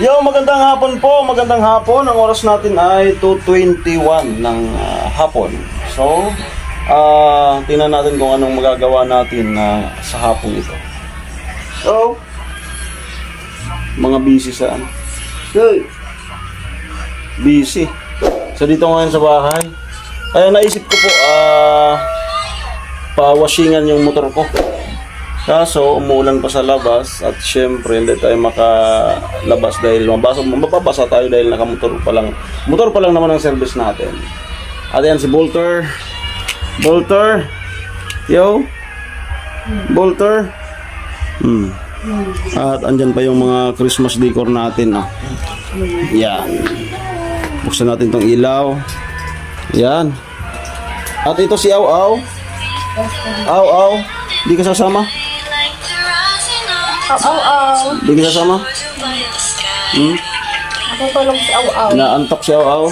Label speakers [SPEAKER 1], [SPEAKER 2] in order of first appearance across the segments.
[SPEAKER 1] Yo, magandang hapon po, magandang hapon. Ang oras natin ay 2.21 ng ah, hapon. So, ah tingnan natin kung anong magagawa natin na sa hapon ito. So, mga busy sa ano. Hey! Busy. So, dito ngayon sa bahay. Kaya naisip ko po, ah, pa-washingan yung motor ko. Kaso, umuulan pa sa labas at syempre hindi tayo makalabas dahil mabasa, mapapabasa tayo dahil nakamotor pa lang. Motor pa lang naman ang service natin. At yan si Bolter. Bolter. Yo. Bolter. Hmm. At andyan pa yung mga Christmas decor natin. Ah. Yan. Buksan natin tong ilaw. Yan. At ito si Aw Aw. Aw Aw. Di ka sasama?
[SPEAKER 2] Aw, aw, aw.
[SPEAKER 1] Di ka sasama? Hmm?
[SPEAKER 2] Natutulog si aw, aw.
[SPEAKER 1] Naantok si Aw Aw.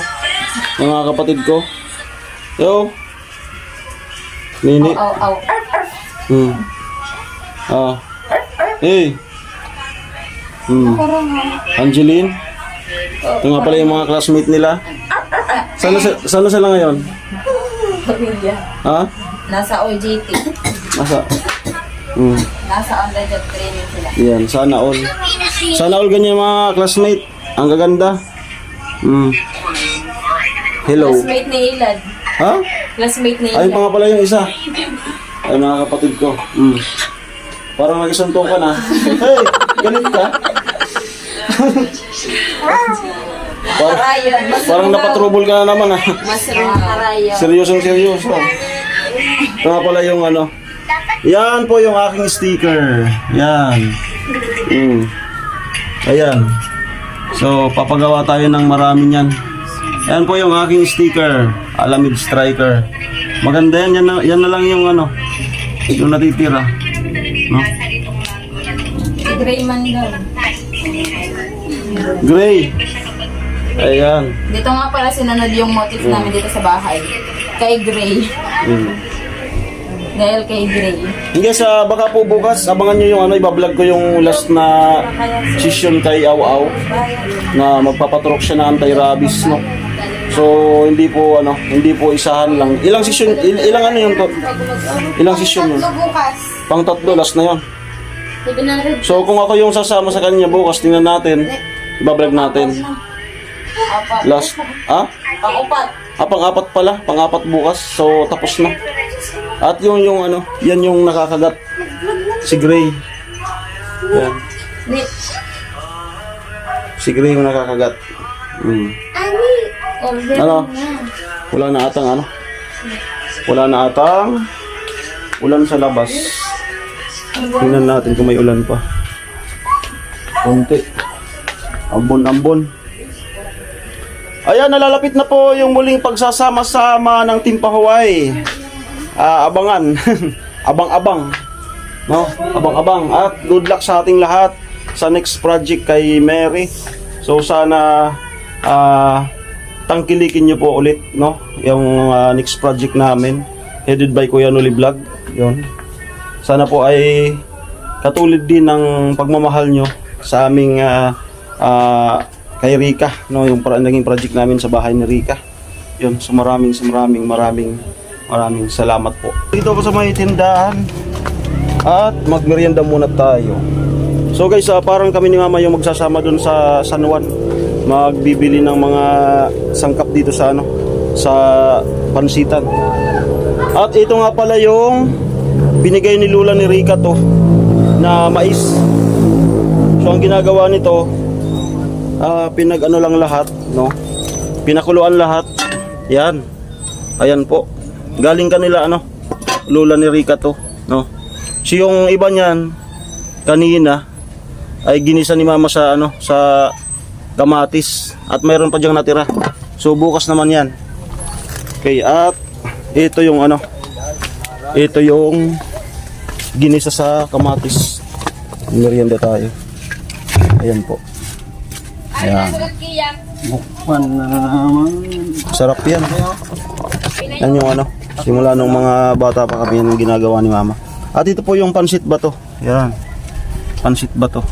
[SPEAKER 1] Yung mga kapatid ko. Yo. Nini.
[SPEAKER 2] Aw, aw. Arf, arf.
[SPEAKER 1] Hmm. Ah. Hey. Hmm. Angeline. Ito nga pala yung mga classmate nila. Sana, si- sana sila ngayon?
[SPEAKER 2] Pamilya.
[SPEAKER 1] Ha?
[SPEAKER 2] Nasa OJT.
[SPEAKER 1] Nasa? Hmm.
[SPEAKER 2] Nasa on-the-job training sila.
[SPEAKER 1] Yan, sana all. Sana all ganyan mga classmate. Ang gaganda. Hmm. Hello.
[SPEAKER 2] Classmate ni Ilad.
[SPEAKER 1] Ha?
[SPEAKER 2] Classmate ni
[SPEAKER 1] Ayun
[SPEAKER 2] Ilad.
[SPEAKER 1] pa nga pala yung isa. Ay, mga kapatid ko. Hmm. Parang nagsuntong ka na. Hey, galit ka? parang, parang napatrubol ka na naman ah.
[SPEAKER 2] Karayo.
[SPEAKER 1] Seryosong seryoso. Ito nga pala yung ano. Yan po yung aking sticker. Yan. Mm. Ayan. So, papagawa tayo ng marami niyan. Yan po yung aking sticker. Alamid Striker. Maganda yan. Yan na, yan na lang yung ano. Yung natitira. No?
[SPEAKER 2] Si Grayman daw.
[SPEAKER 1] Gray. Ayan.
[SPEAKER 2] Dito nga pala sinunod yung motif namin dito sa bahay. Kay Gray.
[SPEAKER 1] Mm.
[SPEAKER 2] Dahil kay Gray.
[SPEAKER 1] Hindi sa baka po bukas abangan niyo yung ano iba-vlog ko yung last na session kay Aw Aw na magpapatrok siya na anti-rabies no. So hindi po ano, hindi po isahan lang. Ilang session il- ilang ano yung to? Ilang session yun?
[SPEAKER 2] bukas.
[SPEAKER 1] Pang tatlo last na yon.
[SPEAKER 2] 700.
[SPEAKER 1] So kung ako yung sasama sa kanya bukas tingnan natin. Iba-vlog natin. Last ah?
[SPEAKER 2] Pang-upat.
[SPEAKER 1] Ah, pang-apat pala, pang-apat bukas. So tapos na. At yung yung ano, yan yung nakakagat si Gray. Yan. Si Gray yung nakakagat. Mm. Ano? Wala na atang ano? Wala na atang ulan sa labas. Tingnan natin kung may ulan pa. Konti. Ambon-ambon. Ayan, nalalapit na po yung muling pagsasama-sama ng Team Pahuway. Ah, abangan. Abang-abang. No? Abang-abang. At good luck sa ating lahat sa next project kay Mary. So sana ah tangkilikin niyo po ulit, no? Yung ah, next project namin headed by Kuya Noli Vlog. 'Yon. Sana po ay katulad din ng pagmamahal nyo sa aming ah, ah, kay Rika, no? Yung para naging project namin sa bahay ni Rika. 'Yun, so maraming maraming maraming maraming salamat po. Dito ako sa may tindahan at magmerienda muna tayo. So guys, ah, parang kami ni Mama yung magsasama dun sa San Juan. Magbibili ng mga sangkap dito sa ano, sa pansitan. At ito nga pala yung binigay ni Lula ni Rika to na mais. So ang ginagawa nito, ah pinag ano lang lahat, no? Pinakuluan lahat. Yan. Ayan po. Galing kanila ano, Lula ni Rika to, no? So yung iba niyan kanina ay ginisa ni Mama sa ano, sa kamatis at mayroon pa diyang natira. So bukas naman 'yan. Okay, at ito yung ano, ito yung ginisa sa kamatis. Merienda tayo. Ayan po. Ayan.
[SPEAKER 3] Bukwan na naman.
[SPEAKER 1] Sarap yan. Yan yung ano. Simula nung mga bata pa kami yung ginagawa ni mama. At ito po yung pansit bato. Yan. Pansit bato.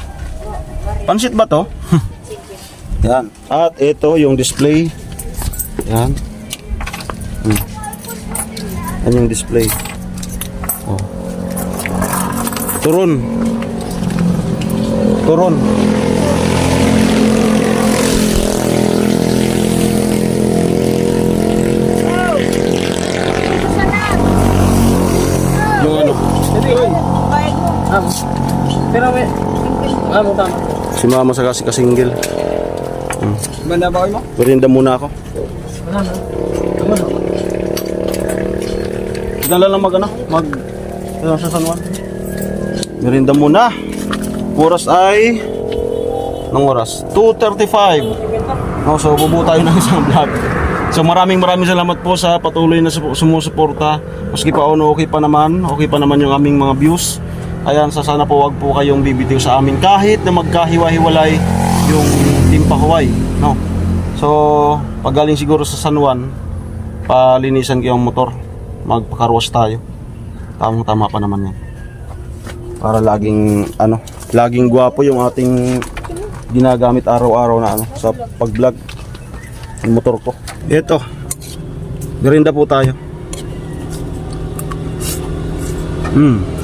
[SPEAKER 1] Pansit bato? Yan. At ito yung display. Yan. Hmm. Yan yung display. Oh. Turon. Turon.
[SPEAKER 3] Pero may... Ah, mo tama.
[SPEAKER 1] si mama sa kasi kasinggil.
[SPEAKER 3] Banda ba kayo mo?
[SPEAKER 1] Merinda muna ako.
[SPEAKER 3] Wala na. Tama na.
[SPEAKER 1] Dala lang mag ano, mag ano sa San Juan. Merinda muna. Oras ay ng oras 2:35. No, so bubuo tayo ng isang vlog. So maraming maraming salamat po sa patuloy na su- sumusuporta. Maski pa ano, okay pa naman, okay pa naman yung aming mga views. Ayan, sa sana po wag po kayong bibitiw sa amin kahit na magkahiwa-hiwalay yung Team Pahuway, no. So, pagaling siguro sa San Juan, palinisan ko yung motor. Magpakarwas tayo. Tamang tama pa naman yan. Para laging ano, laging gwapo yung ating ginagamit araw-araw na ano sa pag-vlog ng motor ko. Ito. Gerinda po tayo. Hmm.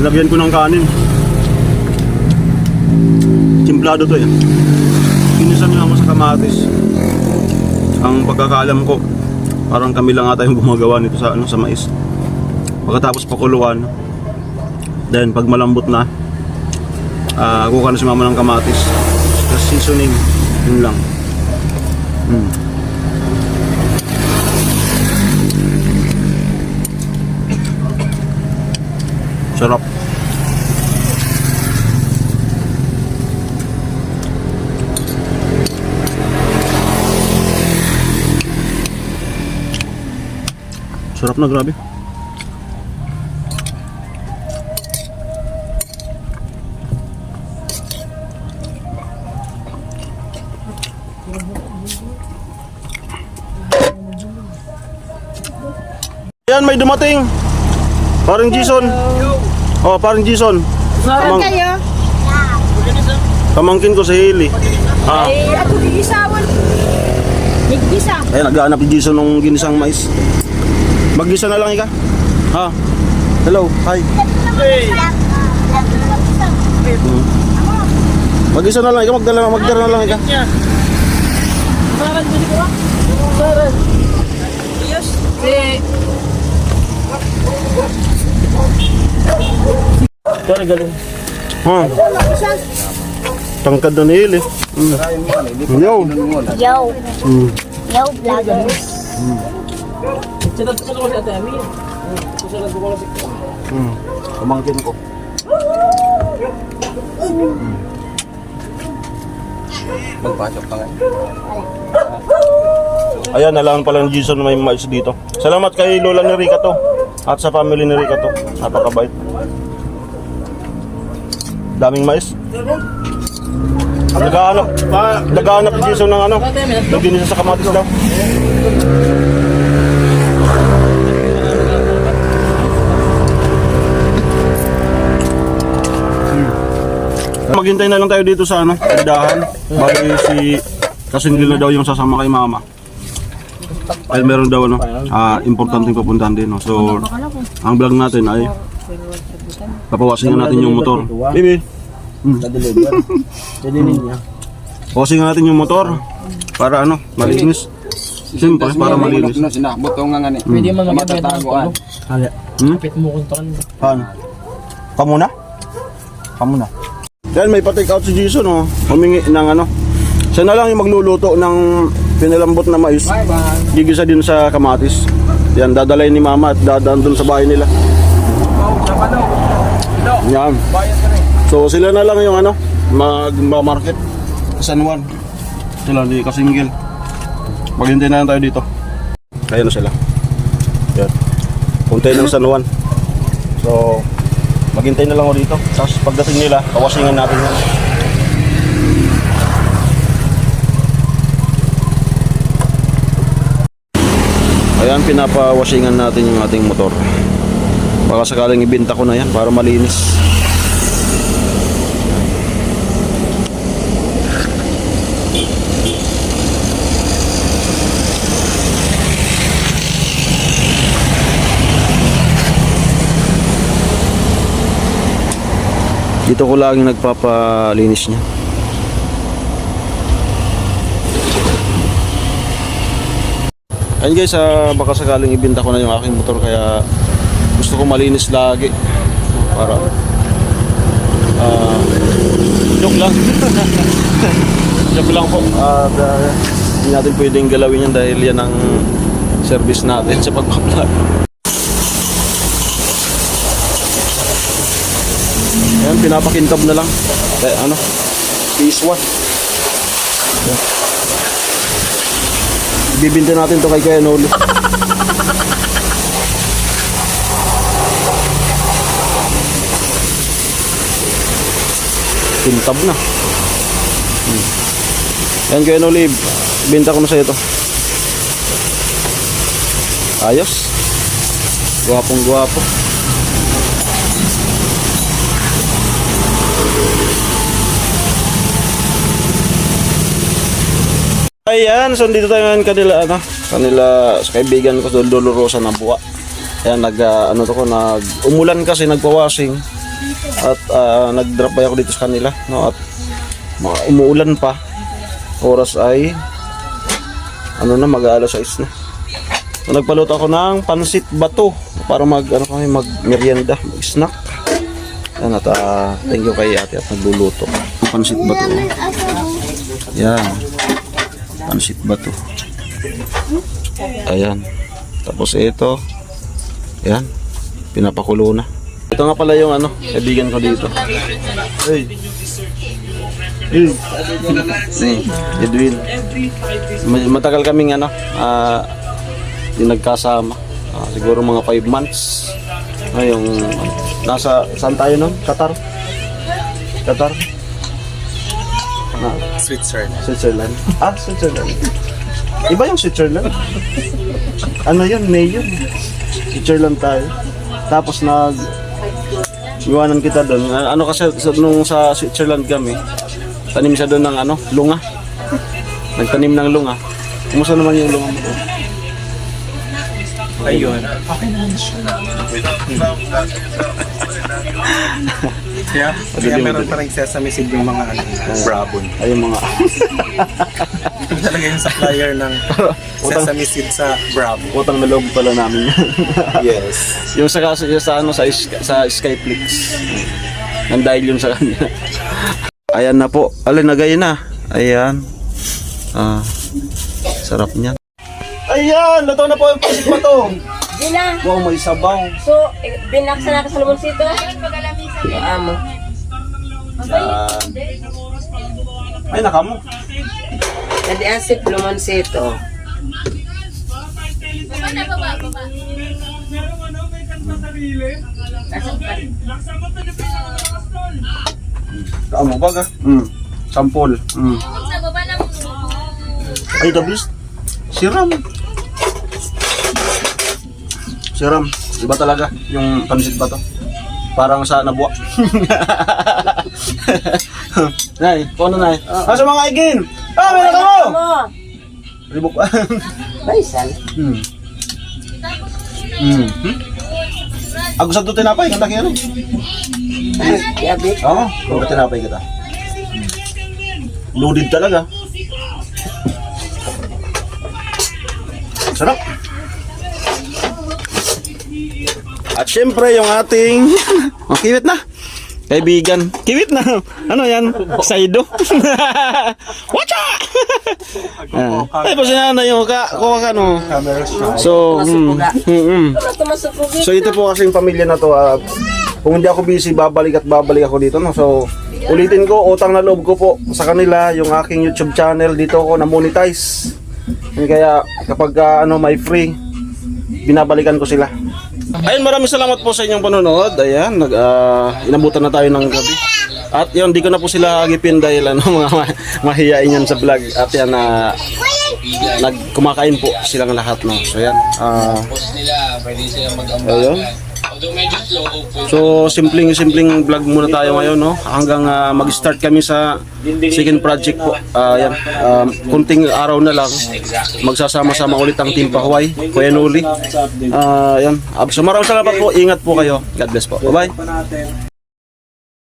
[SPEAKER 1] Nilagyan ko ng kanin. Timplado to yan. Pinisan niya ako sa kamatis. Ang pagkakaalam ko, parang kami lang ata yung gumagawa nito sa ano sa mais. Pagkatapos pakuluan, then pag malambot na, ah kukuha na si mama ng kamatis. Tapos seasoning, yun lang. Mm. Sarap. Sarap na grabe. Yan, may dumating. Parang Jason. Oh, parang Jason. Kamang,
[SPEAKER 2] kayo?
[SPEAKER 1] kamangkin ko sa Haley. Ah,
[SPEAKER 2] Ay, ako gigisawan. Nagigisa.
[SPEAKER 1] Ayan, naghahanap ni Jason ng ginisang mais. Maggisa na lang ika. Ha? Hello, hi. Hmm. Maggisa na lang ika, magdala magdala na lang ika.
[SPEAKER 2] Yes. Si...
[SPEAKER 3] Sorry, galing.
[SPEAKER 1] Ha? Tangkad na ni Haley. Mm. Yo.
[SPEAKER 4] Yo,
[SPEAKER 1] Mm.
[SPEAKER 4] yo, vloggers.
[SPEAKER 3] Sino sino ko si Ate Ami? Susunod ko ko si
[SPEAKER 1] Mm. Kamangkin ko.
[SPEAKER 3] Magpasok pa nga.
[SPEAKER 1] Ayan, nalang pala ni Jason na may mais dito. Salamat kay Lola ni Rica to. At sa family ni Rica to. Napakabait. Daming mais. Naghahanap, pa, naghahanap ni Jason ng ano, ng ginisa sa kamatis daw. Maghintay na lang tayo dito sa ano, tindahan. Bali si Kasingil na daw yung sasama kay mama. Ay meron daw ano, ah, importanteng pupuntahan din. No? So, ang vlog natin ay papawasin natin yung motor. Bibi,
[SPEAKER 3] Na-deliver. Dalinin niya.
[SPEAKER 1] pawasin natin yung motor para ano, malinis. Siyempre, para malinis.
[SPEAKER 5] No, sinabot ko nga nga ni.
[SPEAKER 3] Pwede man
[SPEAKER 5] Matataguan.
[SPEAKER 1] Hmm?
[SPEAKER 3] Kapit mo kung takan.
[SPEAKER 1] Han. Kamuna? Kamuna. Yan, may pa-take out si Jason, oh. Humingi ng ano. Siya na lang yung magluluto ng pinalambot na mais. Gigisa din sa kamatis. Yan, dadalay ni mama at dadaan dun sa bahay nila. Yan. So, sila na lang yung ano, mag-market sa San Juan. Sila di Kasingil. Maghintay na lang tayo dito. Kaya na sila. Yan. Puntay ng San Juan. So, maghintay na lang ako dito. Tapos pagdating nila, kawasingan natin yan. Ayan, pinapawasingan natin yung ating motor. Baka sakaling ibenta ko na yan para malinis. Dito ko laging nagpapalinis niya. Ayun guys, ah, baka sakaling ibenta ko na yung aking motor kaya gusto ko malinis lagi. Para ah joke lang. joke lang po. At ah, hindi natin pwedeng galawin yan dahil yan ang service natin sa pagpa-vlog. Ayan, pinapakintab na lang. Eh, ano? Phase 1. Bibinta natin to kay Kuya Nolo. Kintab na. Hmm. Ayan Kuya Nolo, binta ko na sa'yo to. Ayos. Guwapong guwapo. Ayan, so dito tayo ngayon kanila, ano, kanila sa kaibigan ko, Dol Dolorosa na buwa. Ayan, nag, ah, ano to ko, nag, umulan kasi, nagpa-washing. At ah, nag-drop by ako dito sa kanila, no, at umuulan pa. Oras ay, ano na, mag-aalas 6 na. So, nagpaluto ako ng pansit bato para mag, ano kami, mag merienda, mag snack. Ayan, at ah, thank you kay ate at nagluluto. Pansit bato. Yan pansit ba to? Ayan. Tapos ito. Ayan. Pinapakulo na. Ito nga pala yung ano, kaibigan ko dito. Hey. Edwin. Ma- Matagal kaming ano, ah, yung nagkasama. Ah, siguro mga 5 months. Ngayong, nasa, saan tayo nun? Qatar? Qatar? Ah,
[SPEAKER 5] Switzerland.
[SPEAKER 1] Switzerland. Ah, Switzerland. Iba yung Switzerland. Ano yun? May yun. Switzerland tayo. Tapos nag iwanan kita doon. Ano kasi sa- nung sa Switzerland kami, tanim siya doon ng ano, lunga. Nagtanim ng lunga. Kumusta naman yung lunga mo doon?
[SPEAKER 5] Ayun. Okay naman siya. Kaya, kaya meron pa rin sesame seed yung mga ano, Brabon.
[SPEAKER 1] Ay, yung mga...
[SPEAKER 5] Ito talaga yung supplier ng sesame seed sa Bravo.
[SPEAKER 1] Utang na loob pala namin.
[SPEAKER 5] Yes.
[SPEAKER 1] yung sa, sa, sa, ano, sa, sa Skyflix. Dahil yun sa kanya. Ayan na po. Alin, nagay na. Ayan. Ah, sarap niya. Ayan, luto na po yung pasik pa
[SPEAKER 4] na.
[SPEAKER 1] Wow, may sabaw.
[SPEAKER 4] So, eh, binaksan na ka sa lumonsito? Amo.
[SPEAKER 1] Ayan. Ay, nakamo.
[SPEAKER 4] Nadi asip lumonsito.
[SPEAKER 1] Kaamo ba ka? Hmm. Sampol. Hmm. Ay, dabis. Siram. Siram. Iba talaga yung pansit ba to? Parang sa nabuwa. nay, kung ano nay? Ah, sa mga igin! Ah, may nakamo!
[SPEAKER 4] Mo.
[SPEAKER 1] Ribok.
[SPEAKER 4] Baisan.
[SPEAKER 1] hmm. Hmm. Hmm? Ako sa tinapay, kanta kaya rin.
[SPEAKER 4] Yabi.
[SPEAKER 1] Oo, kung tinapay kita. Loaded talaga. Sarap. At syempre yung ating oh, kiwit na. Kaibigan. Kiwit na. Ano yan? Saido. Watcha! ah. Ay, pa sinana yung ka, kuha ka no. So, mm, mm, mm. So ito po kasing pamilya na to, ah, kung hindi ako busy, babalik at babalik ako dito. No? So, ulitin ko, utang na loob ko po sa kanila, yung aking YouTube channel, dito ko na-monetize. And Kaya kapag ah, ano, may free, binabalikan ko sila. Ayun, maraming salamat po sa inyong panonood. Ayan, nag, ah, inabutan na tayo ng gabi. At yun, di ko na po sila agipin dahil ano, mga ma- mahihain yan sa vlog. At yan, na nagkumakain po silang lahat. No? So yan, ah,
[SPEAKER 6] sila mag-ambag.
[SPEAKER 1] Ayun. So, simpleng simpleng vlog muna tayo ngayon, no? Hanggang ah, mag-start kami sa second project po. Ah, yan. Um, kunting araw na lang magsasama-sama ulit ang Team Pahuay, Kuya Nuli. Ah, yan. So, maraming salamat po. Ingat po kayo. God bless po. Bye-bye.